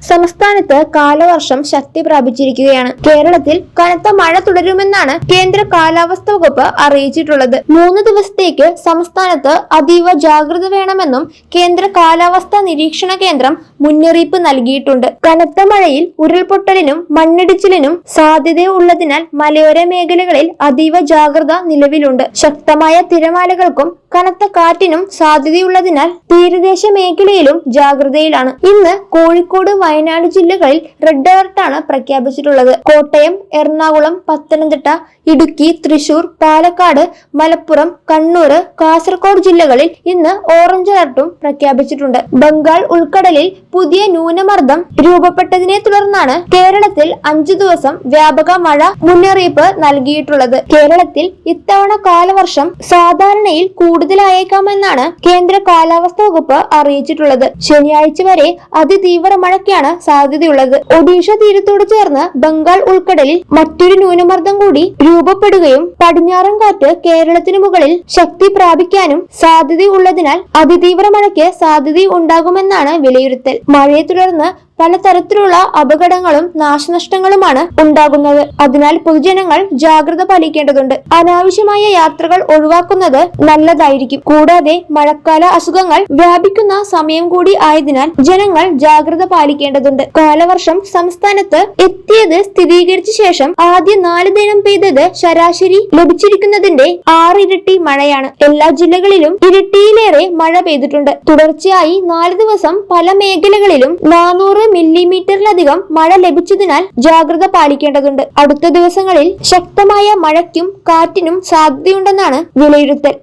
സംസ്ഥാനത്ത് കാലവർഷം ശക്തി പ്രാപിച്ചിരിക്കുകയാണ്. കേരളത്തിൽ കനത്ത മഴ തുടരുമെന്നാണ് കേന്ദ്ര കാലാവസ്ഥ വകുപ്പ് അറിയിച്ചിട്ടുള്ളത്. മൂന്ന് ദിവസത്തേക്ക് സംസ്ഥാനത്ത് അതീവ ജാഗ്രത വേണമെന്നും കേന്ദ്ര കാലാവസ്ഥാ നിരീക്ഷണ കേന്ദ്രം മുന്നറിയിപ്പ് നൽകിയിട്ടുണ്ട്. കനത്ത മഴയിൽ ഉരുൾപൊട്ടലിനും മണ്ണിടിച്ചിലിനും സാധ്യതയുള്ളതിനാൽ മലയോര മേഖലകളിൽ അതീവ ജാഗ്രത നിലവിലുണ്ട്. ശക്തമായ തിരമാലകൾക്കും കനത്ത കാറ്റിനും സാധ്യതയുള്ളതിനാൽ തീരദേശ മേഖലയിലും ജാഗ്രതയിലാണ്. ഇന്ന് കോഴിക്കോട് വയനാട് ജില്ലകളിൽ റെഡ് അലർട്ടാണ് പ്രഖ്യാപിച്ചിട്ടുള്ളത്. കോട്ടയം എറണാകുളം പത്തനംതിട്ട ഇടുക്കി തൃശൂർ പാലക്കാട് മലപ്പുറം കണ്ണൂർ കാസർഗോഡ് ജില്ലകളിൽ ഇന്ന് ഓറഞ്ച് അലർട്ടും പ്രഖ്യാപിച്ചിട്ടുണ്ട്. ബംഗാൾ ഉൾക്കടലിൽ പുതിയ ന്യൂനമർദ്ദം രൂപപ്പെട്ടതിനെ തുടർന്നാണ് കേരളത്തിൽ അഞ്ചു ദിവസം വ്യാപക മഴ മുന്നറിയിപ്പ് നൽകിയിട്ടുള്ളത്. കേരളത്തിൽ ഇത്തവണ കാലവർഷം സാധാരണയിൽ കൂടുതലായേക്കാമെന്നാണ് കേന്ദ്ര കാലാവസ്ഥാ വകുപ്പ് അറിയിച്ചിട്ടുള്ളത്. ശനിയാഴ്ച വരെ അതിതീവ്ര മഴയ്ക്കാണ് സാധ്യതയുള്ളത്. ഒഡീഷ തീരത്തോട് ചേർന്ന് ബംഗാൾ ഉൾക്കടലിൽ മറ്റൊരു ന്യൂനമർദ്ദം കൂടി രൂപപ്പെടുകയും പടിഞ്ഞാറൻ കാറ്റ് കേരളത്തിനു മുകളിൽ ശക്തി പ്രാപിക്കാനും സാധ്യതയുള്ളതിനാൽ അതിതീവ്ര മഴയ്ക്ക് സാധ്യത ഉണ്ടാകുമെന്നാണ് വിലയിരുത്തൽ. മഴയെ തുടർന്ന് പലതരത്തിലുള്ള അപകടങ്ങളും നാശനഷ്ടങ്ങളുമാണ് ഉണ്ടാകുന്നത്. അതിനാൽ പൊതുജനങ്ങൾ ജാഗ്രത പാലിക്കേണ്ടതുണ്ട്. അനാവശ്യമായ യാത്രകൾ ഒഴിവാക്കുന്നത് നല്ലതായിരിക്കും. കൂടാതെ മഴക്കാല അസുഖങ്ങൾ വ്യാപിക്കുന്ന സമയം കൂടി ആയതിനാൽ ജനങ്ങൾ ജാഗ്രത പാലിക്കേണ്ടതുണ്ട്. കാലവർഷം സംസ്ഥാനത്ത് എത്തിയത് സ്ഥിരീകരിച്ച ശേഷം ആദ്യ നാല് ദിനം പെയ്തത് ശരാശരി ലഭിച്ചിരിക്കുന്നതിന്റെ ആറിരട്ടി മഴയാണ്. എല്ലാ ജില്ലകളിലും ഇരട്ടിയിലേറെ മഴ പെയ്തിട്ടുണ്ട്. തുടർച്ചയായി നാല് ദിവസം പല മേഖലകളിലും നാനൂറ് മില്ലിമീറ്ററിലധികം മഴ ലഭിച്ചതിനാൽ ജാഗ്രത പാലിക്കേണ്ടതുണ്ട്. അടുത്ത ദിവസങ്ങളിൽ ശക്തമായ മഴയ്ക്കും കാറ്റിനും സാധ്യതയുണ്ടെന്നാണ് വിലയിരുത്തൽ.